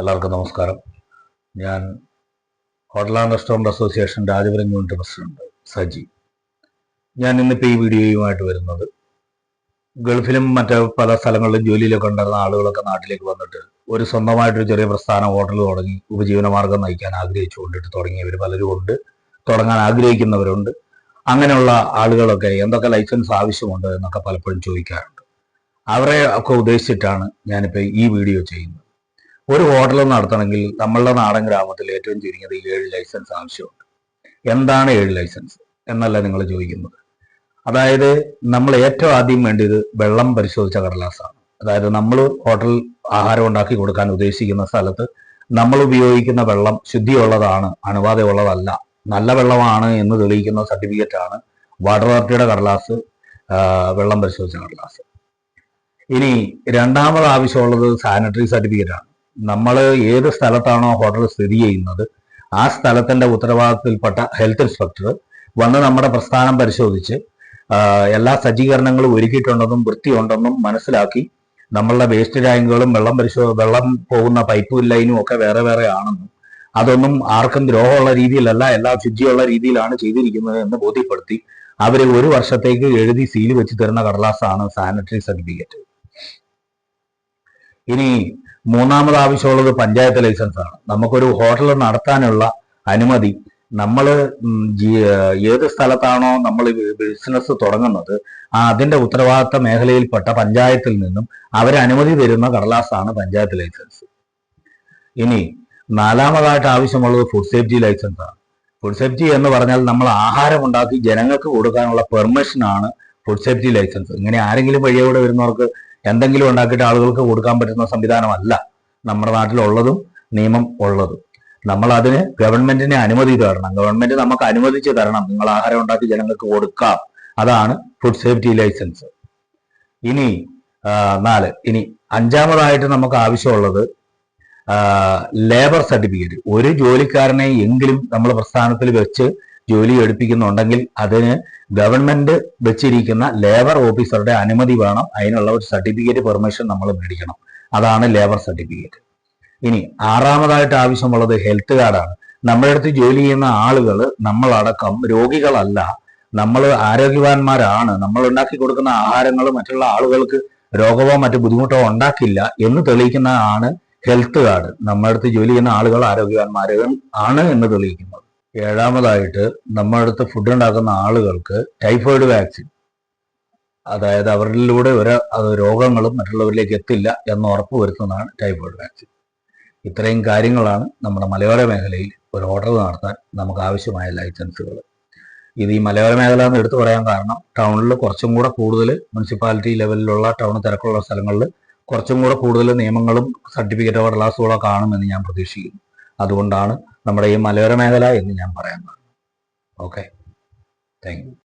എല്ലാവർക്കും നമസ്കാരം. ഞാൻ hotel and restaurant association Rajapuram unit president Saji. ഞാൻ ഇന്നിപ്പോൾ ഈ വീഡിയോയുമായിട്ട് വരുന്നത് ഗൾഫിലും മറ്റ് പല സ്ഥലങ്ങളിലും ജോലിയിലൊക്കെ ഉണ്ടായിരുന്ന ആളുകളൊക്കെ നാട്ടിലേക്ക് വന്നിട്ട് ഒരു സ്വന്തമായിട്ടൊരു ചെറിയ പ്രസ്ഥാനം ഹോട്ടൽ തുടങ്ങി ഉപജീവനമാർഗം നയിക്കാൻ ആഗ്രഹിച്ചുകൊണ്ടിട്ട് തുടങ്ങിയവർ പലരും ഉണ്ട് തുടങ്ങാൻ ആഗ്രഹിക്കുന്നവരുണ്ട്. അങ്ങനെയുള്ള ആളുകളൊക്കെ എന്തൊക്കെ ലൈസൻസ് ആവശ്യമുണ്ട് എന്നൊക്കെ പലപ്പോഴും ചോദിക്കാറുണ്ട്. അവരെ ഒക്കെ ഉദ്ദേശിച്ചിട്ടാണ് ഞാനിപ്പോൾ ഈ വീഡിയോ ചെയ്യുന്നത്. ഒരു ഹോട്ടൽ നടത്തണമെങ്കിൽ നമ്മളുടെ നാടൻ ഗ്രാമത്തിൽ ഏറ്റവും ചുരുങ്ങിയത് ഏഴ് ലൈസൻസ് ആവശ്യമുണ്ട്. എന്താണ് ഏഴ് ലൈസൻസ് എന്നല്ല നിങ്ങൾ ചോദിക്കുന്നത്. അതായത് നമ്മൾ ഏറ്റവും ആദ്യം വേണ്ടിയത് വെള്ളം പരിശോധിച്ച കടലാസാണ്. അതായത് നമ്മൾ ഹോട്ടൽ ആഹാരം ഉണ്ടാക്കി കൊടുക്കാൻ ഉദ്ദേശിക്കുന്ന സ്ഥലത്ത് നമ്മൾ ഉപയോഗിക്കുന്ന വെള്ളം ശുദ്ധിയുള്ളതാണ് അണുബാധയുള്ളതല്ല നല്ല വെള്ളമാണ് എന്ന് തെളിയിക്കുന്ന സർട്ടിഫിക്കറ്റ് ആണ് വാട്ടർ അതോറിറ്റിയുടെ കടലാസ് വെള്ളം പരിശോധിച്ച കടലാസ്. ഇനി രണ്ടാമത് ആവശ്യമുള്ളത് സാനിറ്ററി സർട്ടിഫിക്കറ്റ് ആണ്. നമ്മൾ ഏത് സ്ഥലത്താണോ ഹോട്ടൽ സ്ഥിതി ചെയ്യുന്നത് ആ സ്ഥലത്തിന്റെ ഉത്തരവാദിത്തത്തിൽപ്പെട്ട ഹെൽത്ത് ഇൻസ്പെക്ടർ വന്ന് നമ്മുടെ പ്രസ്ഥാനം പരിശോധിച്ച് എല്ലാ സജ്ജീകരണങ്ങളും ഒരുക്കിയിട്ടുണ്ടെന്നും വൃത്തിയുണ്ടെന്നും മനസ്സിലാക്കി നമ്മളുടെ വേസ്റ്റ് ടാങ്കുകളും വെള്ളം പരിശോ വെള്ളം പോകുന്ന പൈപ്പ് ലൈനും ഒക്കെ വേറെ വേറെ ആണെന്നും അതൊന്നും ആർക്കും ദ്രോഹമുള്ള രീതിയിലല്ല എല്ലാം ശുചിയുള്ള രീതിയിലാണ് ചെയ്തിരിക്കുന്നത് എന്ന് ബോധ്യപ്പെടുത്തി അവരെ ഒരു വർഷത്തേക്ക് എഴുതി സീൽ വെച്ച് തരുന്ന കടലാസാണ് സാനിറ്ററി സർട്ടിഫിക്കറ്റ്. ഇനി മൂന്നാമത് ആവശ്യമുള്ളത് പഞ്ചായത്ത് ലൈസൻസ് ആണ്. നമുക്കൊരു ഹോട്ടൽ നടത്താനുള്ള അനുമതി. നമ്മൾ ഏത് സ്ഥലത്താണോ നമ്മൾ ബിസിനസ് തുടങ്ങുന്നത് അതിന്റെ ഉത്തരവാദിത്ത മേഖലയിൽപ്പെട്ട പഞ്ചായത്തിൽ നിന്നും അവർ അനുമതി തരുന്ന കടലാസാണ് പഞ്ചായത്ത് ലൈസൻസ് ഇനി നാലാമതായിട്ട് ആവശ്യമുള്ളത് ഫുഡ് സേഫ്റ്റി ലൈസൻസ് ആണ്. ഫുഡ് സേഫ്റ്റി എന്ന് പറഞ്ഞാൽ നമ്മൾ ആഹാരം ഉണ്ടാക്കി ജനങ്ങൾക്ക് കൊടുക്കാനുള്ള പെർമിഷനാണ് ഫുഡ് സേഫ്റ്റി ലൈസൻസ് ഇങ്ങനെ ആരെങ്കിലും വഴിയോടെ വരുന്നവർക്ക് എന്തെങ്കിലും ഉണ്ടാക്കിയിട്ട് ആളുകൾക്ക് കൊടുക്കാൻ പറ്റുന്ന സംവിധാനമല്ല നമ്മുടെ നാട്ടിലുള്ളതും നിയമം ഉള്ളതും. നമ്മൾ അതിന് ഗവൺമെന്റിനെ അനുമതി തരണം. ഗവൺമെന്റ് നമുക്ക് അനുവദിച്ച് തരണം. നിങ്ങൾ ആഹാരം ഉണ്ടാക്കി ജനങ്ങൾക്ക് കൊടുക്കാം. അതാണ് ഫുഡ് സേഫ്റ്റി ലൈസൻസ് ഇനി നാല്. ഇനി അഞ്ചാമതായിട്ട് നമുക്ക് ആവശ്യമുള്ളത് ലേബർ സർട്ടിഫിക്കറ്റ് ഒരു ജോലിക്കാരനെ എങ്കിലും നമ്മൾ പ്രസ്ഥാനത്തിൽ വെച്ച് ജോലി എടുപ്പിക്കുന്നുണ്ടെങ്കിൽ അതിന് ഗവൺമെന്റ് വെച്ചിരിക്കുന്ന ലേബർ ഓഫീസറുടെ അനുമതി വേണം. അതിനുള്ള ഒരു സർട്ടിഫിക്കറ്റ് പെർമിഷൻ നമ്മൾ മേടിക്കണം. അതാണ് ലേബർ സർട്ടിഫിക്കറ്റ് ഇനി ആറാമതായിട്ട് ആവശ്യമുള്ളത് ഹെൽത്ത് കാർഡാണ് നമ്മുടെ അടുത്ത് ജോലി ചെയ്യുന്ന ആളുകൾ നമ്മളടക്കം രോഗികളല്ല. നമ്മൾ ആരോഗ്യവാന്മാരാണ്. നമ്മൾ ഉണ്ടാക്കി കൊടുക്കുന്ന ആഹാരങ്ങൾ മറ്റുള്ള ആളുകൾക്ക് രോഗമോ മറ്റു ബുദ്ധിമുട്ടോ ഉണ്ടാക്കില്ല എന്ന് തെളിയിക്കുന്ന ആണ് ഹെൽത്ത് കാർഡ് നമ്മുടെ അടുത്ത് ജോലി ചെയ്യുന്ന ആളുകൾ ആരോഗ്യവാന്മാരും ആണ് എന്ന് തെളിയിക്കുന്നത്. ഏഴാമതായിട്ട് നമ്മുടെ അടുത്ത് ഫുഡ് ഉണ്ടാക്കുന്ന ആളുകൾക്ക് ടൈഫോയിഡ് വാക്സിൻ അതായത് അവരിലൂടെ ഒരു രോഗങ്ങളും മറ്റുള്ളവരിലേക്ക് എത്തില്ല എന്ന് ഉറപ്പ് വരുത്തുന്നതാണ് ടൈഫോയിഡ് വാക്സിൻ ഇത്രയും കാര്യങ്ങളാണ് നമ്മുടെ മലയോര മേഖലയിൽ ഒരു ഓർഡർ നടത്താൻ നമുക്ക് ആവശ്യമായ ലൈസൻസുകൾ ഇത് ഈ മലയോര മേഖല എന്ന് എടുത്തു പറയാൻ കാരണം ടൗണിൽ കുറച്ചും കൂടെ കൂടുതൽ മുനിസിപ്പാലിറ്റി ലെവലിലുള്ള ടൗൺ തിരക്കുള്ള സ്ഥലങ്ങളിൽ കുറച്ചും കൂടെ കൂടുതൽ നിയമങ്ങളും സർട്ടിഫിക്കറ്റോ കടലാസുകളോ കാണുമെന്ന് ഞാൻ പ്രതീക്ഷിക്കുന്നു. അതുകൊണ്ടാണ് നമ്മുടെ ഈ മലയോര മേഖല എന്ന് ഞാൻ പറയുന്നത്. Okay thank